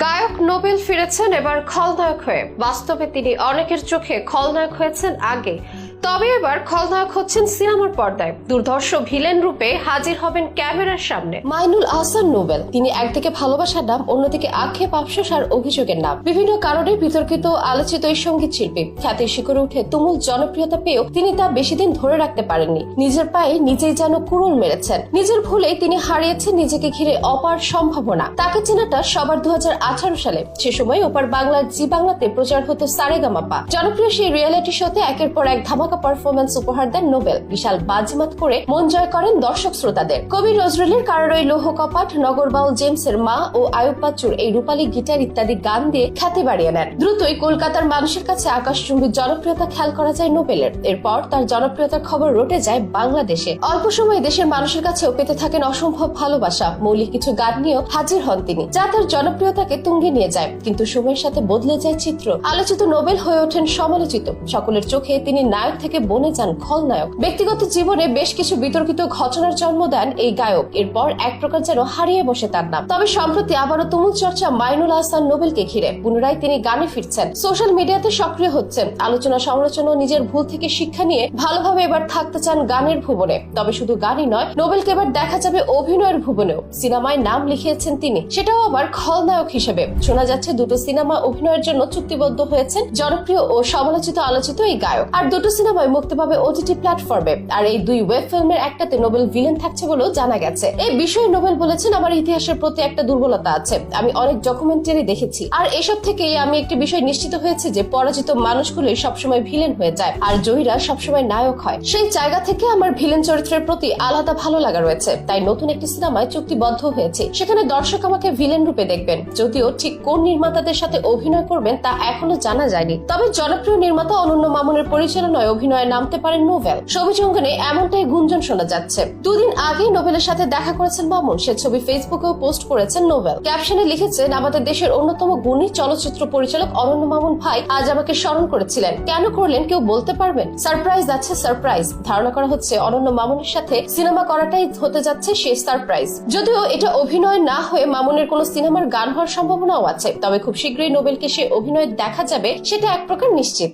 গায়ক নোবেল ফিরেছেন এবার খলনায়ক হয়ে। বাস্তবে তিনি অনেকের চোখে খলনায়ক হয়েছেন আগে। তবে এবার খলনায়ক হচ্ছেন সিনেমার পর্দায়। দুর্ধর্ষ ভিলেন রূপে হাজির হবেন ক্যামেরার সামনে। মাইনুল আহসান নোবেল। তিনি একদিকে ভালোবাসার নাম, অন্যদিকে আক্ষেপ, আফসোস আর অভিযোগের নাম। বিভিন্ন কারণে বিতর্কিত, আলোচিত এই সংগীত শিল্পী। খ্যাতির শিখরে উঠে তুমুল জনপ্রিয়তা পেয়েও তিনি তা বেশি দিন ধরে রাখতে পারেননি। নিজের পায়ে নিজেই যেন কুড়ুল মেরেছেন। নিজের ভুলে তিনি হারিয়েছেন নিজেকে ঘিরে অপার সম্ভাবনা। তাকে চেনাটা সবার দু আঠারো সালে। সে সময় ওপার বাংলার জি বাংলাতে প্রচার হতো সারেগামাপা। জনপ্রিয় সেই রিয়েলিটি শোতে একের পর এক ধামাকা পারফরমেন্স উপহার দেন নোবেল বিশাল বাজিমাত করে মন জয় করেন দর্শক শ্রোতাদের। কবি নজরুলের কারোরই লৌহ কপাট, নগরবাউল জেমসের মা ও আয়ুব বাচ্চুর এই রূপালী গিটার ইত্যাদি গান দিয়ে খ্যাতি বাড়িয়ে নেন। দ্রুতই কলকাতার মানুষের কাছে আকাশচুম্বী জনপ্রিয়তা খেয়াল করা যায় নোবেলের এরপর তার জনপ্রিয়তার খবর রটে যায় বাংলাদেশে। অল্প সময়ে দেশের মানুষের কাছেও পেতে থাকেন অসম্ভব ভালোবাসা। মৌলিক কিছু গান নিয়েও হাজির হন তিনি, যা তার জনপ্রিয়তাকে তুঙ্গে নিয়ে যায়। কিন্তু সময়ের সাথে বদলে যায় চিত্র। আলোচিত নোবেল হয়ে ওঠেন সমালোচিত। সকলের চোখে তিনি নায়ক থেকে বনে যান খলনায়ক। ব্যক্তিগত জীবনে বেশ কিছু বিতর্কিত ঘটনার জন্ম দেন এই গায়ক। এরপর এক প্রকার যেন হারিয়ে বসে তার নাম। তবে সম্প্রতি আবারও তুমুল চর্চা মাইনুল আহসান নোবেলকে ঘিরে। পুনরায় তিনি গানে ফিরছেন। সোশ্যাল মিডিয়াতে সক্রিয় হচ্ছেন। আলোচনা সমালোচনা নিজের ভুল থেকে শিক্ষা নিয়ে ভালোভাবে এবার থাকতে চান গানের ভুবনে। তবে শুধু গানই নয়, নোবেলকে এবার দেখা যাবে অভিনয়ের ভুবনেও। সিনেমায় নাম লিখিয়েছেন তিনি। সেটাও আবার খলনায়ক হিসেবে। শোনা যাচ্ছে দুটো সিনেমা অভিনয়ের জন্য চুক্তিবদ্ধ হয়েছেন জনপ্রিয় ও সমালোচিত আলোচিত এই গায়ক। আর দুটো সিনেমায় মুক্তি পাবে ওটিটি প্ল্যাটফর্মে। আর এই দুই ওয়েব ফিল্মের একটাতে নোবেল ভিলেন থাকছে বলেও জানা গেছে। এই বিষয়ে নোবেল বলেছেন, আমার ইতিহাসের প্রতি একটা দুর্বলতা আছে। আমি অনেক ডকুমেন্টারি দেখেছি। আর এসব থেকেই আমি একটি বিষয় নিশ্চিত হয়েছে যে পরাজিত মানুষগুলোই সবসময় ভিলেন হয়ে যায় আর জয়ীরা সবসময় নায়ক হয়। সেই জায়গা থেকে আমার ভিলেন চরিত্রের প্রতি আলাদা ভালো লাগা রয়েছে। তাই নতুন একটি সিনেমায় চুক্তিবদ্ধ হয়েছে। সেখানে দর্শক আমাকে ভিলেন রূপে দেখবেন। যদিও ঠিক কোন নির্মাতাদের সাথে অভিনয় করবেন তা এখনও জানা যায়নি। তবে জনপ্রিয় নির্মাতা অনন্য মামুনের পরিচালনায় অভিনয়ে নামতে পারেন নোভেল ছবি অঙ্গনে এমনটাই গুঞ্জন শোনা যাচ্ছে। দুদিন আগেই নোবেলের সাথে দেখা করেছেন মামুন। সে ছবি ফেসবুকেও পোস্ট করেছেন নোভেল ক্যাপশনে লিখেছেন, আমাদের দেশের অন্যতম গুণী চলচ্চিত্র পরিচালক অনন্য মামুন ভাই আজ আমাকে স্মরণ করেছিলেন। কেন করলেন? কেউ বলতে পারবেন? সারপ্রাইজ আছে, সারপ্রাইজ। ধারণা করা হচ্ছে অনন্য মামুনের সাথে সিনেমা করাটাই হতে যাচ্ছে সেই সারপ্রাইজ। যদিও এটা অভিনয় না হয়ে মামুনের কোনো সিনেমার গান হওয়ার সম্ভাবনাও আছে, তবে খুব শীঘ্রই নোবেলকে সে অভিনয় দেখা যাবে, সেটা এক প্রকার নিশ্চিত।